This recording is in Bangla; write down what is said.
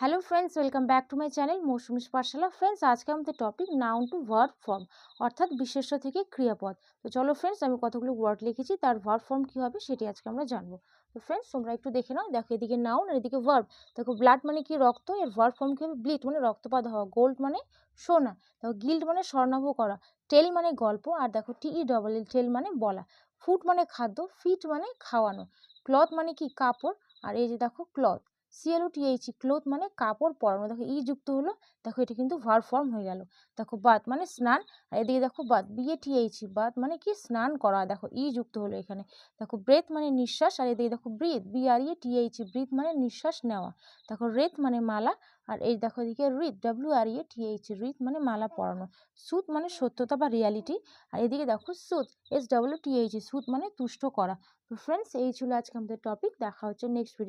Hello friends welcome back to my channel Mousumi's Pathshala friends আজকে আমাদের topic noun to verb form অর্থাৎ বিশেষ্য থেকে ক্রিয়াপদ। তো চলো ফ্রেন্ডস আমি কতগুলো ওয়ার্ড লিখেছি, তার ভার্ব ফর্ম কী হবে সেটি আজকে আমরা জানব। তো ফ্রেন্ডস তোমরা একটু দেখে নাও, দেখো এদিকে নাউন আর এদিকে ভার্ব দেখো ব্লাড মানে কি রক্ত, এর ভার্ব ফর্ম কী হবে? ব্লিড মানে রক্তপাত হওয়া গোল্ড মানে সোনা। দেখো গিল্ড মানে স্বর্ণাভ করা টেল মানে গল্প, আর দেখো টিই ডবল এল টেল মানে বলা। ফুড মানে খাদ্য ফিট মানে খাওয়ানো। ক্লথ মানে কি কাপড়, আর এই যে দেখো ক্লথ সিএলও টিএইচি ক্লোথ মানে কাপড় পরানো। দেখো ই যুক্ত হলো, দেখো, এটা কিন্তু ভার ফর্ম হয়ে গেল। দেখো বাত মানে স্নান, আর এদিকে দেখো বাত বিয়ে টিএইচি বাত মানে কি? স্নান করা। দেখো ই যুক্ত হলো এখানে। দেখো ব্রেথ মানে নিঃশ্বাস, আর এদিকে দেখো ব্রিথ বি আর ইয়ে টিএইচি ব্রিথ মানে নিঃশ্বাস নেওয়া। দেখো রেথ মানে মালা, আর এই দেখো, এদিকে রিথ ডাব্লিউ আর ইয়ে টিএইচি রিথ মানে মালা পরানো। সুত মানে সত্যতা বা রিয়ালিটি আর এদিকে দেখো, সুত এস ডাব্লিউ টিএইচি সুত মানে তুষ্ট করা। তো ফ্রেন্ডস এই ছিল আজকে আমাদের টপিক দেখা হচ্ছে নেক্সট ভিডিও